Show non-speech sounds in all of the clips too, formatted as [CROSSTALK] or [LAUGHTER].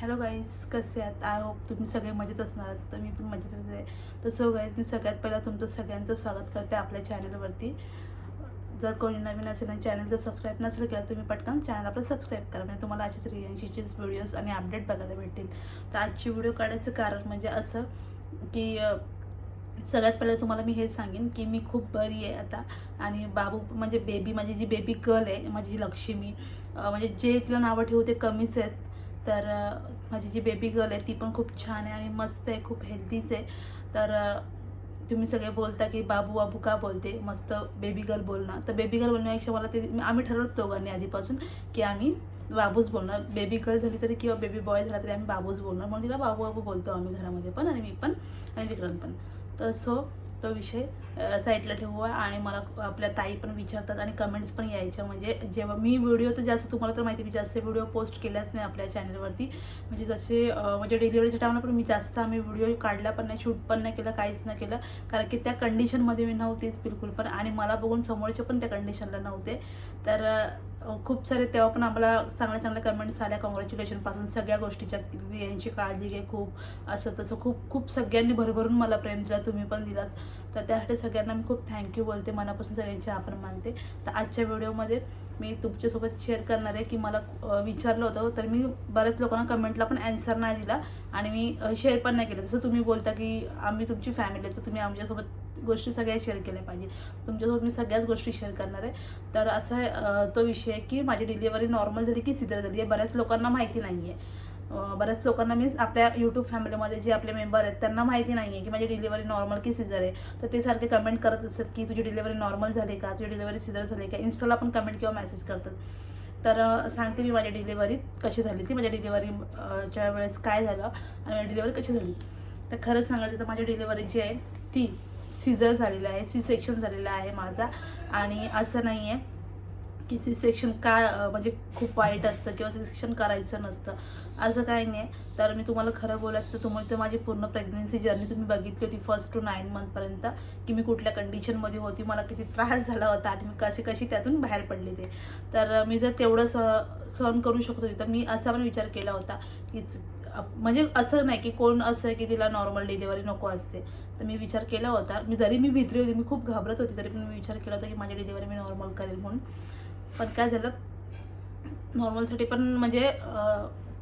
Hello guys कसे आहात? I hope तुम्ही सगळे मजेत असणार तर मी पण मजेतच आहे. तर सो गाईज मी सगळ्यात पहिला तुमचं सगळ्यांचं स्वागत करते आपल्या चॅनलवरती. जर कोणी नवीन असेल आणि चॅनल सबस्क्राईब नसेल केलं तुम्ही पटकन चॅनल आपलं सबस्क्राईब करा. म्हणजे तुम्हाला असेच रियांशीचेच व्हिडिओज आणि अपडेट बघायला भेटतील. तर आजची व्हिडिओ काढायचं कारण म्हणजे असं की सगळ्यात पहिलं तुम्हाला मी हे सांगेन की मी खूप बरी आहे आता. आणि बाबू म्हणजे बेबी माझी जी बेबी गर्ल आहे माझी जी लक्ष्मी म्हणजे जे तिला नावं ठेवू ते कमीच आहेत. तर माझी जी बेबी गर्ल आहे ती पण खूप छान आहे आणि मस्त आहे खूप हेल्दीच आहे. तर तुम्ही सगळे बोलता की बाबू बाबू का बोलते? मस्त बेबी गर्ल बोलणं तर बेबी गर्ल बोलण्यापेक्षा मला ते आम्ही ठरवतो दोघांनी आधीपासून की आम्ही बाबूच बोलणार. बेबी गर्ल झाली तरी किंवा बेबी बॉय झाला तरी आम्ही बाबूच बोलणार. म्हणून तिला बाबू बाबू बोलतो आम्ही घरामध्ये पण आणि मी पण आणि विक्रम पण. तर सो तो विषय साईडला ठेवू आणि मला आपल्या ताई पण विचारतात आणि कमेंट्स पण यायच्या. म्हणजे जेव्हा मी व्हिडिओ तर जास्त तुम्हाला तर माहिती आहे, मी जास्त व्हिडिओ पोस्ट केल्याच नाही आपल्या चॅनलवरती म्हणजे जसे म्हणजे डिलिव्हरीच्या टायमाला पण मी जास्त आम्ही व्हिडिओ काढला पण नाही शूट पण नाही केलं काहीच नाही केलं. कारण की त्या कंडिशनमध्ये मी नव्हतीच बिलकुल पण. आणि मला बघून समोरचे पण त्या कंडिशनला नव्हते. तर खूप सारे तेव्हा पण आम्हाला चांगल्या चांगल्या कमेंट्स आल्या. कॉंग्रॅच्युलेशनपासून सगळ्या गोष्टीच्या यांची काळजी घे खूप. असं तसं खूप खूप सगळ्यांनी भरभरून मला प्रेम दिला तुम्ही पण दिलात. तर त्यासाठी सगळ्यांना मी खूप थँक्यू बोलते. मनापासून सगळ्यांचे आभार मानते. तर आजच्या व्हिडिओमध्ये मी तुमच्यासोबत शेअर करणार आहे की मला विचारलं होतं. तर मी बऱ्याच लोकांना कमेंटला पण ॲन्सर नाही दिला. आणि मी शेअर पण नाही केलं. जसं तुम्ही बोलता की आम्ही तुमची फॅमिली आहे तर तुम्ही आमच्यासोबत गोष्टी सगळ्या शेअर केल्या पाहिजे. तुमच्यासोबत मी सगळ्याच गोष्टी शेअर करणार आहे. तर असा आहे, तो विषय आहे की माझी डिलिव्हरी नॉर्मल झाली की सिद्ध झाली आहे. बऱ्याच लोकांना माहिती नाही आहे बऱ्याच लोकांना मीन्स आपल्या यूट्यूब फॅमिलीमध्ये जे आपले मेंबर आहेत त्यांना माहिती नाही आहे की माझी डिलिव्हरी नॉर्मल की सिझर आहे. तर ते सारखे कमेंट करत असतात की तुझी डिलिव्हरी नॉर्मल झाली का? तुझी डिलिव्हरी सिझर झाली का? इन्स्टाला पण कमेंट किंवा मेसेज करतात. तर सांगते मी माझी डिलिव्हरी कशी झाली ती. माझ्या डिलिव्हरीच्या वेळेस काय झालं आणि माझी डिलिव्हरी कशी झाली. तर खरंच सांगायचं तर माझी डिलिव्हरी जी आहे ती सिझर झालेलं आहे सी सेक्शन झालेलं आहे माझा. आणि असं नाही आहे की सी सेक्शन का म्हणजे खूप वाईट असतं किंवा सी सेक्शन करायचं नसतं. असं काही नाही. तर मी तुम्हाला खरं बोलायचं तर तुम्हाला तर माझी पूर्ण प्रेग्नन्सी जर्नी तुम्ही बघितली होती फर्स्ट टू नाईन मंथपर्यंत की मी कुठल्या कंडिशनमध्ये होती मला किती त्रास झाला होता आणि मी कशी कशी त्यातून बाहेर पडले ते. तर मी जर तेवढं स सहन करू शकत होती तर मी असा पण विचार केला होता की म्हणजे असं नाही की कोण असं आहे की तिला नॉर्मल डिलिव्हरी नको असते. तर मी विचार केला होता. मी जरी मी भित्री होती मी खूप घाबरत होती तरी पण मी विचार केला होता की माझी डिलिव्हरी मी नॉर्मल करेल म्हणून. पण काय झालं नॉर्मलसाठी पण म्हणजे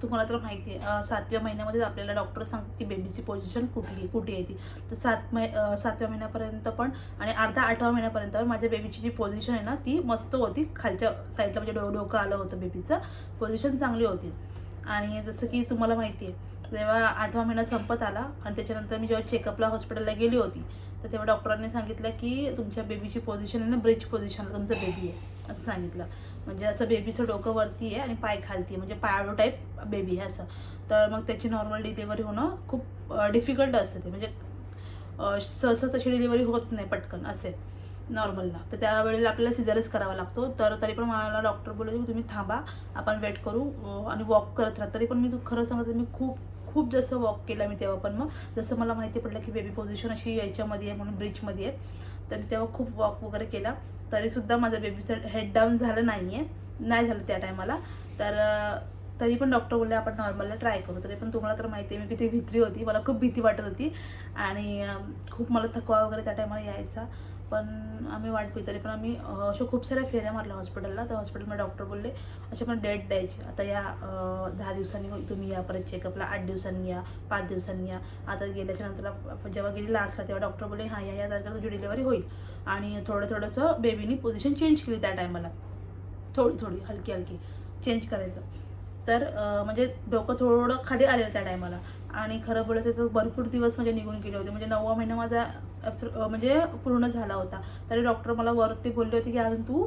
तुम्हाला तर माहिती आहे सातव्या महिन्यामध्ये आपल्याला डॉक्टर सांगते की बेबीची पोझिशन कुठली कुठे आहे ती. तर सात मै सातव्या महिन्यापर्यंत पण आणि अर्धा आठव्या महिन्यापर्यंत पण माझ्या बेबीची जी पोझिशन आहे ना ती मस्त होती. खालच्या साईडला म्हणजे डो डोकं आलं होतं बेबीचं पोझिशन चांगली होती. आणि जसं की तुम्हाला माहिती आहे जेव्हा आठवा महिना संपत आला आणि त्याच्यानंतर मी जेव्हा चेकअपला हॉस्पिटलला गेली होती तर तेव्हा डॉक्टरांनी सांगितलं की तुमच्या बेबीची पोझिशन आहे ना ब्रिज पोझिशनला तुमचं बेबी आहे असं सांगितलं. म्हणजे असं बेबीचं डोकं वरती आहे आणि पाय खालती आहे म्हणजे पायाडो टाईप बेबी आहे असं. तर मग त्याची नॉर्मल डिलिव्हरी होणं खूप डिफिकल्ट असतं ते. म्हणजे सहसा तशी डिलिव्हरी होत नाही पटकन असे. नॉर्मलला तर त्यावेळेला आपल्याला सिझरच करावा लागतो. तर तरी पण मला डॉक्टर बोलले की तुम्ही थांबा आपण वेट करू आणि वॉक करत राहा. तरी पण मी तू खरं सांगत मी खूप खूप जास्त वॉक केला मी तेव्हा पण मग जसं मला माहिती पडलं की बेबी पोझिशन अशी याच्यामध्ये आहे म्हणून ब्रिजमध्ये आहे. तर तेव्हा खूप वॉक वगैरे केला. तरीसुद्धा माझं बेबीचं हेड डाऊन झालं नाही आहे नाही झालं त्या टायमाला तर तरी पण डॉक्टर बोलले आपण नॉर्मलला ट्राय करू. तरी पण तुम्हाला तर माहिती आहे मी किती भित्री होती. मला खूप भीती वाटत होती. आणि खूप मला थकवा वगैरे त्या टायमाला यायचा. पण आम्ही वाट पाहिली तरी पण आम्ही अशा खूप साऱ्या फेऱ्या मारल्या हॉस्पिटलला तर हॉस्पिटलमध्ये डॉक्टर बोलले असे पण डेट द्यायची. आता या दहा दिवसांनी होईल तुम्ही या परत चेकअपला आठ दिवसांनी या पाच दिवसांनी या. आता गेल्याच्यानंतर जेव्हा गेली लास्टला तेव्हा डॉक्टर बोलले हां या या तारखेला तुझी डिलेवरी होईल. आणि थोडं थोडंसं बेबीनी पोझिशन चेंज केली त्या टायमाला थोडी थोडी हलकी हलकी. चेंज करायचं. तर म्हणजे डोकं थोडं खाली आलेलं त्या टायमाला आणि खरं बोलायचं तर भरपूर दिवस म्हणजे निघून गेले होते. म्हणजे नववा महिना माझा म्हणजे पूर्ण झाला होता. तरी डॉक्टर मला वरती बोलले होते की अजून तू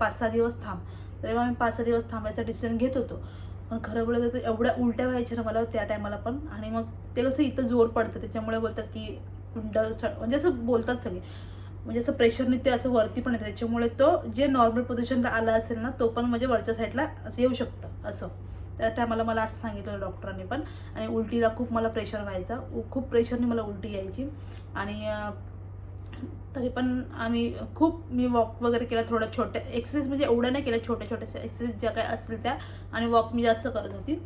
पाच सहा दिवस थांब. तरी मग मी पाच सहा दिवस थांबायचा डिसिजन घेत होतो. पण खरं बोलत तर एवढ्या उलट्या व्हायच्या ना मला त्या टायमाला पण. आणि मग ते कसं इथं जोर पडतं. त्याच्यामुळे बोलतात की कुंड म्हणजे असं बोलतात सगळे. म्हणजे असं प्रेशरने ते असं वरती पण येतं. त्याच्यामुळे तो जे नॉर्मल पोझिशनला आला असेल ना तो पण म्हणजे वरच्या साईडला असं येऊ शकतं. असं. त्या टायमाला मला असं सांगितलं डॉक्टरांनी पण. आणि उलटीला खूप मला प्रेशर व्हायचा. खूप प्रेशरने मला उलटी यायची. आणि तरी पण आम्ही खूप मी वॉक वगैरे केला थोडं छोट्या एक्सरसाइज म्हणजे एवढं नाही केलं छोट्या छोट्या एक्सरसाइज ज्या काय असतील त्या. आणि वॉक मी जास्त करत होती.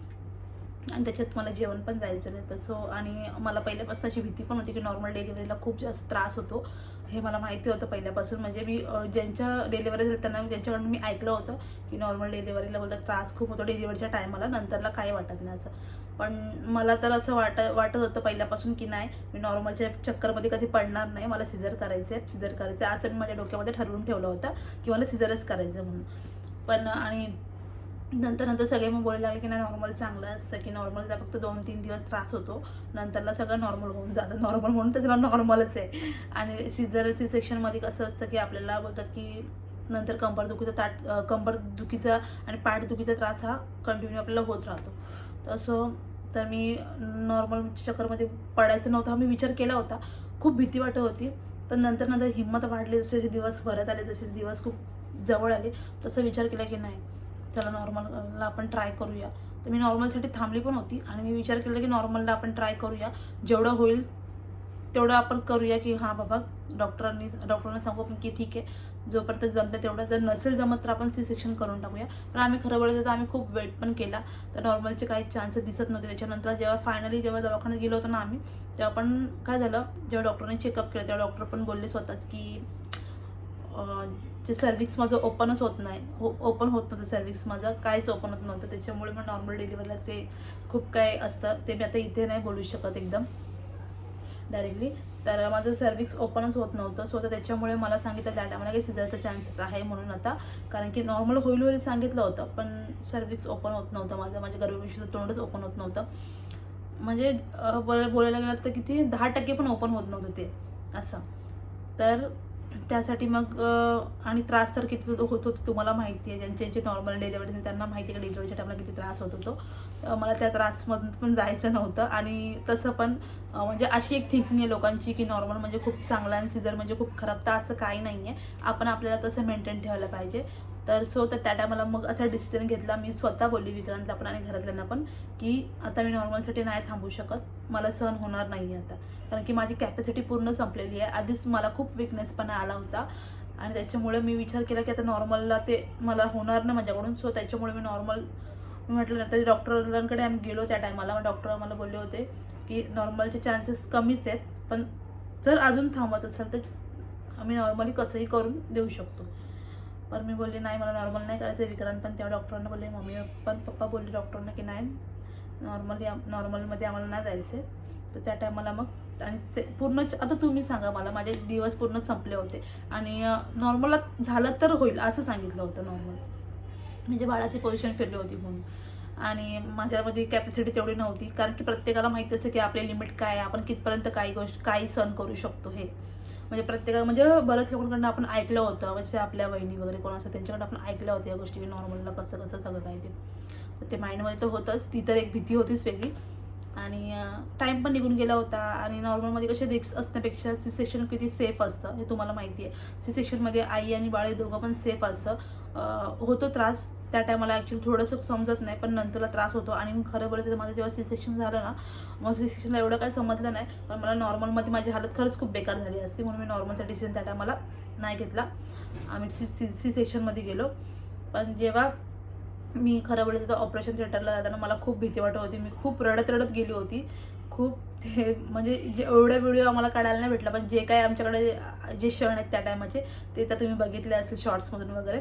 आणि त्याच्यात मला जेवण पण जायचं नाही तसं आणि मला पहिल्यापासून अशी भीती पण होती की नॉर्मल डिलिव्हरीला खूप जास्त त्रास होतो. हे मला माहिती होतं पहिल्यापासून. म्हणजे मी ज्यांच्या डिलिव्हरी झाली त्यांना ज्यांच्याकडून मी ऐकलं होतं की नॉर्मल डिलिव्हरीला बोलतात त्रास खूप होतो डिलिव्हरीच्या टायमाला नंतरला काही वाटत नाही असं. पण मला तर असं वाट वाटत होतं पहिल्यापासून की नाही मी नॉर्मलच्या चक्करमध्ये कधी पडणार नाही. मला सिझर करायचं आहे सिझर करायचं आहे असं मी माझ्या डोक्यामध्ये ठरवून ठेवलं होतं की मला सिझरच करायचं म्हणून. पण आणि नंतर नंतर सगळे मग बोलायला लागले की नाही नॉर्मल चांगलं असतं की नॉर्मलचा फक्त दोन तीन दिवस त्रास होतो. नंतरला सगळं नॉर्मल होऊन जातं. नॉर्मल म्हणून तर त्याला नॉर्मलच आहे. आणि सिझर सी सेक्शनमध्ये कसं असतं की आपल्याला बोलतात की नंतर कंबरदुखीचा ताट कंबरदुखीचा आणि पाठदुखीचा त्रास हा कंटिन्यू आपल्याला होत राहतो. तसं तर मी नॉर्मल चक्करमध्ये पडायचं नव्हतं हा मी विचार केला होता. खूप भीती वाटत होती. पण नंतर नंतर हिंमत वाढली जसे जसे दिवस भरत आले जसे दिवस खूप जवळ आले तसं विचार केला की नाही चला नॉर्मलला आपण ट्राय करूया. तर मी नॉर्मलसाठी थांबली पण होती आणि मी विचार केला की नॉर्मलला आपण ट्राय करूया. जेवढं होईल तेवढं आपण करूया की हां बाबा डॉक्टरांनी डॉक्टरांना सांगू आपण की ठीक आहे. जोपर्यंत जमलं तेवढं. जर नसेल जमत तर आपण सी सेक्शन करून टाकूया. पण आम्ही खरं बोलायचं तर आम्ही खूप वेट पण केला. तर नॉर्मलचे काही चान्सेस दिसत नव्हते. त्याच्यानंतर जेव्हा फायनली जेव्हा दवाखान्यात गेलो होतो ना आम्ही तेव्हा पण काय झालं? जेव्हा डॉक्टरने चेकअप केलं तेव्हा डॉक्टर पण बोलले स्वतःच की जे सर्विक्स माझं ओपनच होत नाही. हो ओपन होत नव्हतं सर्विक्स माझं. काहीच ओपन होत नव्हतं. त्याच्यामुळे मग नॉर्मल डिलिव्हरीला ते खूप काय असतं. ते मी आता इथे नाही बोलू शकत एकदम डायरेक्टली तर माझं सर्विक्स ओपनच होत नव्हतं. सो तर त्याच्यामुळे मला सांगितलं त्या टायमाला काही सिझरचा चान्सेस आहे म्हणून आता. कारण की नॉर्मल होईल होईल सांगितलं होतं पण सर्विक्स ओपन होत नव्हतं माझं. माझ्या गर्भपिशवीचं तोंडच ओपन होत नव्हतं. म्हणजे बोलायला बोलायला गेलं तर किती? दहा टक्के पण ओपन होत नव्हतं ते. असं. तर त्यासाठी मग आणि त्रास तर किती होत होतो तुम्हाला माहिती आहे. ज्यांचे जे नॉर्मल डिलेवरी त्यांना माहिती आहे का डिलिव्हरीच्या टायमाला किती त्रास होत होतो. मला त्या त्रासमधून पण जायचं नव्हतं. आणि तसं पण म्हणजे अशी एक थिंकिंग आहे लोकांची की नॉर्मल म्हणजे खूप चांगला आणि सिझर म्हणजे खूप खराब तर असं काही नाही आहे आपण आपल्याला तसं मेंटेन ठेवायला पाहिजे. तर सो तर त्या टायमाला मग असा डिसिजन घेतला. मी स्वतः बोलली विक्रांतला पण आणि घरातल्यांना पण की आता मी नॉर्मलसाठी नाही थांबू शकत. मला सहन होणार नाही आता. कारण की माझी कॅपॅसिटी पूर्ण संपलेली आहे. आधीच मला खूप विकनेसपणा आला होता. आणि त्याच्यामुळे मी विचार केला की आता नॉर्मलला ते मला होणार नाही माझ्याकडून. सो त्याच्यामुळे मी नॉर्मल मी म्हटलं तरी डॉक्टरांकडे आम्ही गेलो त्या टायमाला डॉक्टर मला बोलले होते की नॉर्मलचे चान्सेस कमीच आहेत. पण जर अजून थांबत असेल तर आम्ही नॉर्मली कसंही करून देऊ शकतो. पण मी बोलले नाही मला नॉर्मल नाही करायचं विक्रांत. पण तेव्हा डॉक्टरांना बोलले मम्मी पण पप्पा बोलले डॉक्टरांना की नाही नॉर्मली नॉर्मलमध्ये आम्हाला नाही जायचं तर त्या टायमाला मग आणि से पूर्ण आता तुम्ही सांगा मला माझे दिवस पूर्ण संपले होते. आणि नॉर्मल झालं तर होईल असं सांगितलं होतं नॉर्मल म्हणजे बाळाची पोझिशन फिरली होती म्हणून. आणि माझ्यामध्ये कॅपॅसिटी तेवढी नव्हती कारण की प्रत्येकाला माहिती असतं की आपले लिमिट काय आहे आपण कितपर्यंत काही गोष्ट काही सण करू शकतो हे. म्हणजे प्रत्येका म्हणजे बऱ्याच लोकांकडनं आपण ऐकलं होतं. म्हणजे आपल्या बहिणी वगैरे कोण असं त्यांच्याकडे आपण ऐकलं होतं या गोष्टी की नॉर्मलला कसं कसं सगळं काय ते. तर ते माइंडमध्ये तर होतंच. ती तर एक भीती होतीच वेगळी. आणि टाईम पण निघून गेला होता आणि नॉर्मलमध्ये कसे रिक्स असण्यापेक्षा सी सेक्शन किती सेफ असतं हे तुम्हाला माहिती आहे. सी सेक्शनमध्ये आई आणि बाळ दोघं पण सेफ असतं. होतो त्रास. त्या टायमाला ॲक्च्युली थोडंसं समजत नाही पण नंतरला त्रास होतो. आणि खरं बोलायचं तर माझं जेव्हा सी सेक्शन झालं ना मग सी सेक्शनला एवढं काही समजलं नाही. पण मला नॉर्मलमध्ये माझी हालत खरंच खूप बेकार झाली असते. म्हणून मी नॉर्मलचा डिसिजन त्या टायमाला नाही घेतला. आम्ही सी सी सी सेक्शनमध्ये गेलो. पण जेव्हा मी खरं बोलायचं तर ऑपरेशन थिएटरला जाताना मला खूप भीती वाटत होती. मी खूप रडत रडत गेली होती. खूप ते [LAUGHS] म्हणजे जे एवढा व्हिडिओ आम्हाला काढायला नाही भेटला पण जे काय आमच्याकडे जे क्षण आहेत त्या टायमाचे ते तर तुम्ही बघितले असेल शॉर्ट्समधून वगैरे.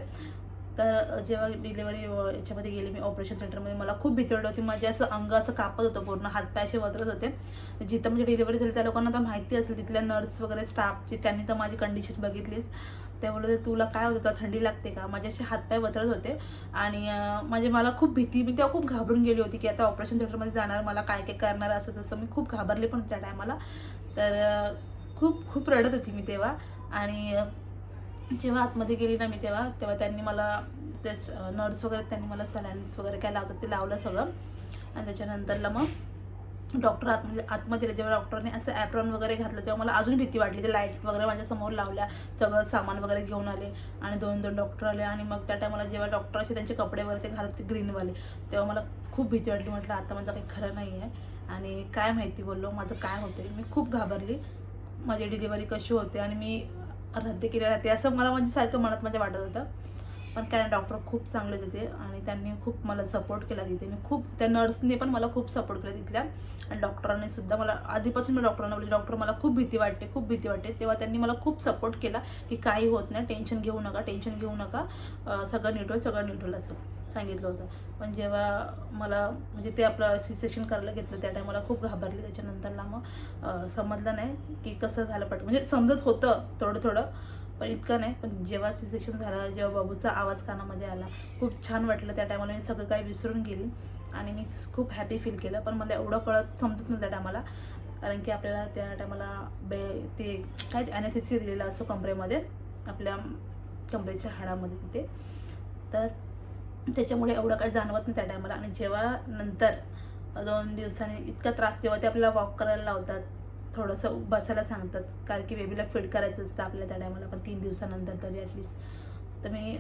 तर जेव्हा डिलिव्हरी याच्यामध्ये गेली मी ऑपरेशन थिएटरमध्ये मला खूप भीती वाटत होती. माझे असं अंग असं कापत होतं पूर्ण हातपाय असे वतरत होते. जिथं म्हणजे डिलिव्हरी झाली त्या लोकांना तर माहिती असेल तिथल्या नर्स वगैरे स्टाफची त्यांनी तर माझी कंडिशन बघितलीच. ते बोलत होते, तुला काय होतं? थंडी लागते का? माझे असे हातपाय वतरत होते. आणि म्हणजे मला खूप भीती मी तेव्हा खूप घाबरून गेली होती की आता ऑपरेशन थिएटरमध्ये जाणार मला काय काय करणार असं तसं. मी खूप घाबरले पण त्या टायमाला. तर खूप खूप रडत होती मी तेव्हा. आणि जेव्हा आतमध्ये गेली ना मी तेव्हा तेव्हा त्यांनी मला ते नर्स वगैरे त्यांनी मला सलाईन्स वगैरे काय लावतात ते लावलं सगळं. आणि त्याच्यानंतरला मग डॉक्टर म्हणजे आतमध्ये आतमध्ये जेव्हा डॉक्टरने असं ॲप्रॉन वगैरे घातलं तेव्हा मला अजून भीती वाटली. ते लाइट वगैरे माझ्यासमोर लावल्या. सगळं सामान वगैरे घेऊन आले आणि दोन दोन डॉक्टर आले. आणि मग त्या टायमाला जेव्हा डॉक्टर असे त्यांचे कपडे वगैरे ते घालत ते ग्रीनवाले तेव्हा मला खूप भीती वाटली. म्हटलं आता माझं काही खरं नाही आहे आणि काय माहिती बोललो माझं काय होतं मी खूप घाबरली. माझी डिलिव्हरी कशी होते? आणि मी रद्द केली राहते असं मला म्हणजे सारखं मनात माझ्या वाटत होतं. पण कारण डॉक्टर खूप चांगले होते ते आणि त्यांनी खूप मला सपोर्ट केला तिथे. मी खूप त्या नर्सने पण मला खूप सपोर्ट केला तिथल्या. आणि डॉक्टरांनी सुद्धा मला आधीपासून मी डॉक्टरांना बोलले डॉक्टर मला खूप भीती वाटते खूप भीती वाटते. तेव्हा त्यांनी मला खूप सपोर्ट केला की काही होत नाही टेन्शन घेऊ नका टेन्शन घेऊ नका सगळं नीट होईल सगळं नीट होईल असं सांगितलं होतं. पण जेव्हा मला म्हणजे ते आपलं सी सेक्शन करायला घेतलं त्या टायमाला खूप घाबरले. त्याच्यानंतरला मग समजलं नाही की कसं झालं पट म्हणजे समजत होतं थोडं थोडं पण इतकं नाही पण जेव्हा सिसेक्शन झालं जेव्हा बाबूचा आवाज कानामध्ये आला खूप छान वाटलं त्या टायमाला मी सगळं काही विसरून गेली आणि मी खूप हॅपी फील केलं पण मला एवढं कळत समजत नाही त्या टायमाला कारण की आपल्याला त्या टायमाला बे ते काय ॲनेथेसिया दिलेला असतो कमरेमध्ये आपल्या कमरेच्या हाडामध्ये तिथे तर त्याच्यामुळे एवढं काही जाणवत नाही त्या टायमाला आणि जेव्हा नंतर दोन दिवसांनी इतका त्रास जेव्हा ते आपल्याला वॉक करायला लावतात थोडंसं बसायला सांगतात. कारण की बेबीला फीड करायचं असतं आपल्या त्या टायमाला पण तीन दिवसानंतर तरी ॲटलीस्ट तर मी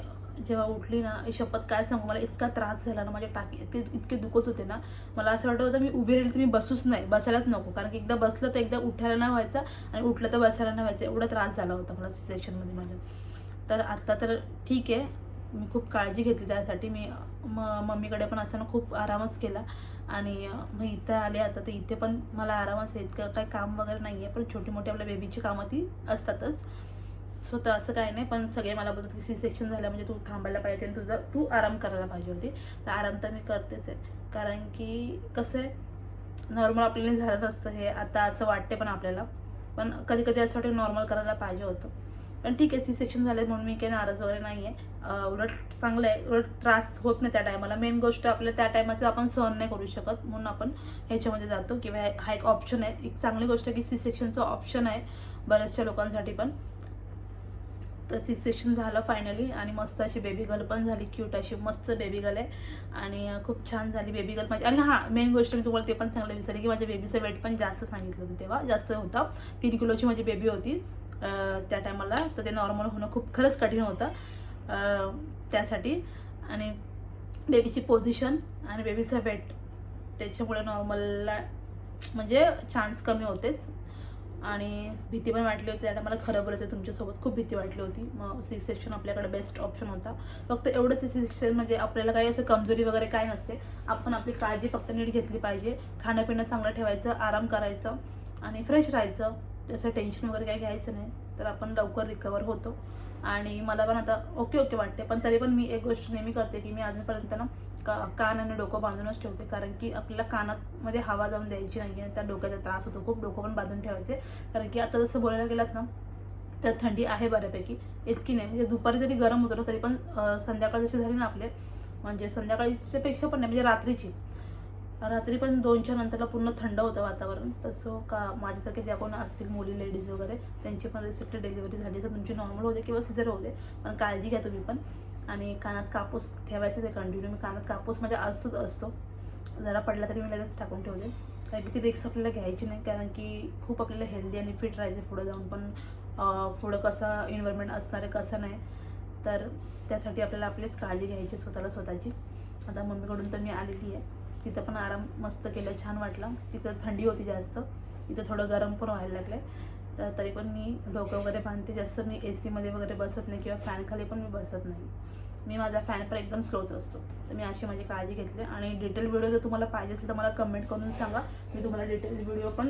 जेव्हा उठली ना शपथ काय सांगू? मला इतका त्रास झाला ना माझ्या टाकी ते इतके दुखत होते ना. मला असं वाटत होतं मी उभी राहिली तर मी बसूच नाही बसायलाच नको. कारण की एकदा बसलं तर एकदा उठायला नाही व्हायचं आणि उठलं तर बसायला नाही व्हायचं. एवढा त्रास झाला होता मला सेक्शनमध्ये माझ्या. तर आत्ता तर ठीक आहे. मी खूप काळजी घेतली त्यासाठी. मी म मम्मीकडे पण असताना खूप आरामच केला. आणि मग इथं आले आता तर इथे पण मला आरामच आहे इतकं काही काम वगैरे नाही आहे पण छोटी मोठी आपल्या बेबीची कामं ती असतातच. सो तर असं काही नाही पण सगळे मला बोलत की सी सेक्शन झालं म्हणजे तू थांबायला पाहिजे आणि तुझा तू आराम करायला पाहिजे होती. तर आराम तर मी करतेच आहे. कारण की कसं आहे नॉर्मल आपल्याला झालं नसतं हे. आता असं वाटते पण आपल्याला. पण कधी कधी असं वाटतं नॉर्मल करायला पाहिजे होतं. पण ठीक आहे सी सेक्शन झालं म्हणून मी काही नाराज वगैरे नाही आहे उलट चांगलं आहे उलट त्रास होत नाही त्या टायमाला मेन गोष्ट आपल्या त्या टायमाचं आपण सहन नाही करू शकत म्हणून आपण ह्याच्यामध्ये जातो किंवा हा- एक ऑप्शन आहे. एक चांगली गोष्ट की सी सेक्शनचं ऑप्शन आहे बऱ्याचशा लोकांसाठी पण. तर सी सेक्शन झालं फायनली आणि मस्त अशी बेबी गर्ल पण झाली क्यूट अशी मस्त बेबी गर्ल आहे. आणि खूप छान झाली बेबी गर्ल माझी. आणि हां मेन गोष्ट मी तुम्हाला ते पण चांगलं विसरली की माझ्या बेबीचं वेट पण जास्त सांगितलं होतं तेव्हा. जास्त होतं. तीन किलोची माझी बेबी होती. त्या टायमाला. तर ते नॉर्मल होणं खूप खरंच कठीण होतं. त्यासाठी. आणि बेबीची पोझिशन आणि बेबीचं वेट त्याच्यामुळे नॉर्मलला म्हणजे चान्स कमी होतेच. आणि भीती पण वाटली होती. त्या मला खरं बोलायचं तुमच्यासोबत खूप भीती वाटली होती. मग सी सेक्शन आपल्याकडे बेस्ट ऑप्शन होता. फक्त एवढंच सी सेक्शन म्हणजे आपल्याला काही असं कमजोरी वगैरे काय नसते. आपण आपली काळजी फक्त नीट घेतली पाहिजे. खाणं पिणं चांगलं ठेवायचं आराम करायचं आणि फ्रेश राहायचं. जसं टेन्शन वगैरे काही घ्यायचं नाही. तर आपण लवकर रिकवर होतो. आणि मला पण आता ओके ओके वाटते पण तरी पण मी एक गोष्ट नेहमी करते की मी अजूनपर्यंत ना का कान आणि डोकं बांधूनच ठेवते. कारण की आपल्याला कानामध्ये हवा जाऊन द्यायची नाही आणि त्या डोक्याचा त्रास होतो. खूप डोकं पण बांधून ठेवायचे. कारण की आता जसं बोलायला गेलास ना तर थंडी आहे बऱ्यापैकी. इतकी नाही. म्हणजे दुपारी जरी गरम होतं ना तरी पण संध्याकाळ जशी झाली ना आपले म्हणजे संध्याकाळीच्या पेक्षा पण नाही म्हणजे रात्रीची. रात्री पण दोनच्या नंतरला पूर्ण थंड होतं वातावरण. तसं का माझ्यासारखे ज्या कोण असतील मुली लेडीज वगैरे त्यांची पण रिसिप्ट डिलिव्हरी झाली. तर तुमची नॉर्मल होते किंवा सिझर होते पण काळजी घ्या तुम्ही पण. आणि कानात कापूस ठेवायचं ते कंटिन्यू मी कानात कापूस म्हणजे असतोच असतो. जरा पडला तरी मी लगेच टाकून ठेवले कारण की ती रिक्स आपल्याला घ्यायची नाही. कारण की खूप आपल्याला हेल्दी आणि फिट राहायचं पुढं जाऊन. पण पुढं कसं इन्व्हायरमेंट असणार आहे कसं नाही तर त्यासाठी आपल्याला आपलीच काळजी घ्यायची स्वतःला स्वतःची. आता मम्मीकडून तर मी आलेली आहे. तिथं पण आराम मस्त केलं छान वाटलं. तिथं थंडी होती जास्त. इथं थोडं गरम पण व्हायला लागलं तर तरी पण मी डोकं वगैरे बांधते जास्त मी ए सीमध्ये वगैरे बसत नाही किंवा फॅनखाली पण मी बसत नाही. मी माझा फॅन पण एकदम स्लोच असतो. तर मी अशी माझी काळजी घेतली. आणि डिटेल व्हिडिओ जर तुम्हाला पाहिजे असेल तर मला कमेंट करून सांगा. मी तुम्हाला डिटेल व्हिडिओ पण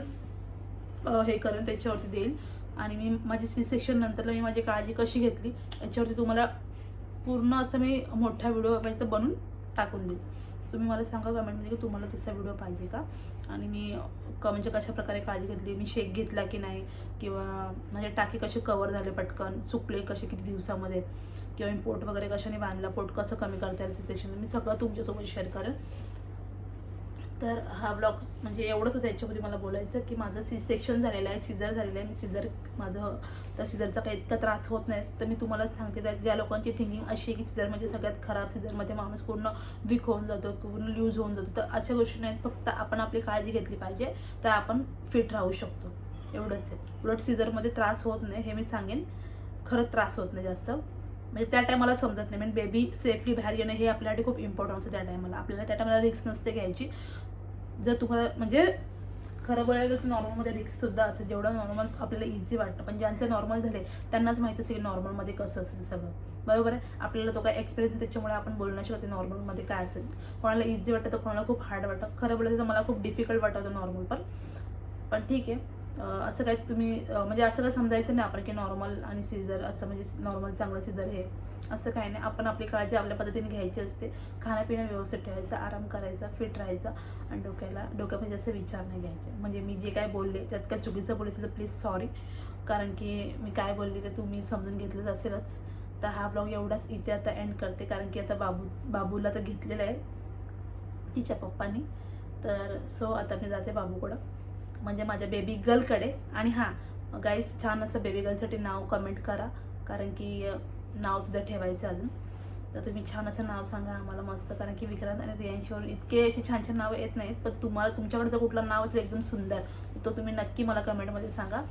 हे करून त्याच्यावरती देईल. आणि मी माझी सी सेक्शन नंतरला मी माझी काळजी कशी घेतली याच्यावरती तुम्हाला पूर्ण असं मी मोठा व्हिडिओ पाहिजे तर बनवून टाकून देईल. तुम्ही मला सांगा कमेंटमध्ये की तुम्हाला तसा व्हिडिओ पाहिजे का? आणि मी क म्हणजे कशा प्रकारे काळजी घेतली? मी शेक घेतला की नाही? किंवा माझे टाके कसे कवर झाले पटकन? सुकले कसे किती दिवसामध्ये? किंवा मी पोट वगैरे कशाने बांधला? पोट कसं कमी करता येईल सेशन मी सगळं तुमच्यासोबत शेअर करेन. तर हा ब्लॉग म्हणजे एवढंच होतं याच्यामध्ये मला बोलायचं की माझं सी सेक्शन झालेलं आहे सिझर झालेलं आहे. मी सिझर माझं तर सिझरचा काही इतका त्रास होत नाही. तर मी तुम्हाला सांगते त्या ज्या लोकांची थिंकिंग अशी आहे की सिझर म्हणजे सगळ्यात खराब सिझरमध्ये माणूस पूर्ण वीक होऊन जातो पूर्ण लूज होऊन जातो. तर अशा गोष्टी नाहीत. फक्त आपण आपली काळजी घेतली पाहिजे तर आपण फिट राहू शकतो. एवढंच आहे. उलट सिझरमध्ये त्रास होत नाही हे मी सांगेन. खरंच त्रास होत नाही जास्त. म्हणजे त्या टायमाला समजत नाही. म्हणजे बेबी सेफली बाहेर येणं हे आपल्यासाठी खूप इम्पॉर्टंट असतं त्या टायमाला आपल्याला त्या टायमाला रिस्क नसते घ्यायची. जर तुम्हाला म्हणजे खरं बोलायला गेलं तर नॉर्मलमध्ये रिक्ससुद्धा असते. जेवढं नॉर्मल आपल्याला इझी वाटतं. पण ज्यांचे नॉर्मल झाले त्यांनाच माहीत असेल की नॉर्मलमध्ये कसं असेल सगळं. बरोबर आहे? आपल्याला तो काय एक्सपिरियन्स त्याच्यामुळे आपण बोलणं शकतो नॉर्मलमध्ये काय असेल. कोणाला इझी वाटतं तर कोणाला खूप हार्ड वाटतं. खरं बोलायचं तर मला खूप डिफिकल्ट वाटतं होतं नॉर्मल पण. पण ठीक आहे. असं काय तुम्ही म्हणजे असं काय समजायचं नाही आपण की नॉर्मल आणि सिझर असं म्हणजे नॉर्मल चांगलं सिझर हे. असं काही नाही. आपण आपली काळजी आपल्या पद्धतीने घ्यायची असते. खाण्यापिणं व्यवस्थित ठेवायचं आराम करायचा फिट राहायचा आणि डोक्याला डोक्यामध्ये म्हणजे जास्त विचार नाही घ्यायचे. म्हणजे मी जे काय बोलले त्यात काय चुकीचं बोलायचं तर प्लीज सॉरी कारण की मी काय बोलले ते तुम्ही समजून घेतलंच असेलच. तर हा ब्लॉग एवढाच इथे आता एंड करते. कारण की आता बाबू बाबूला तर घेतलेलं आहे तिच्या पप्पानी. तर सो आता मी जाते बाबूकडं. म्हणजे माझ्या बेबी गर्लकडे आणि हां गाईज छान असं बेबी गर्लसाठी नाव कमेंट करा. कारण की नाव तुझं ठेवायचं अजून. तर तुम्ही छान असं नाव सांगा आम्हाला मस्त. कारण की विक्रांत आणि रियांशीवर इतके असे छान छान नावं येत नाहीत. पण तुम्हाला तुमच्याकडे जर कुठलं नाव असेल एकदम सुंदर तो तुम्ही नक्की मला कमेंटमध्ये सांगा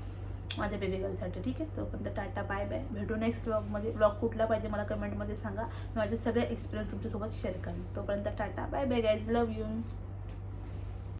माझ्या बेबी गर्लसाठी ठीक आहे? तोपर्यंत टाटा बाय बाय भेटू नेक्स्ट ब्लॉगमध्ये ब्लॉग कुठला पाहिजे मला कमेंटमध्ये सांगा. मी माझे सगळे एक्सपिरियन्स तुमच्यासोबत शेअर करेन. तोपर्यंत tata bye bye guys love you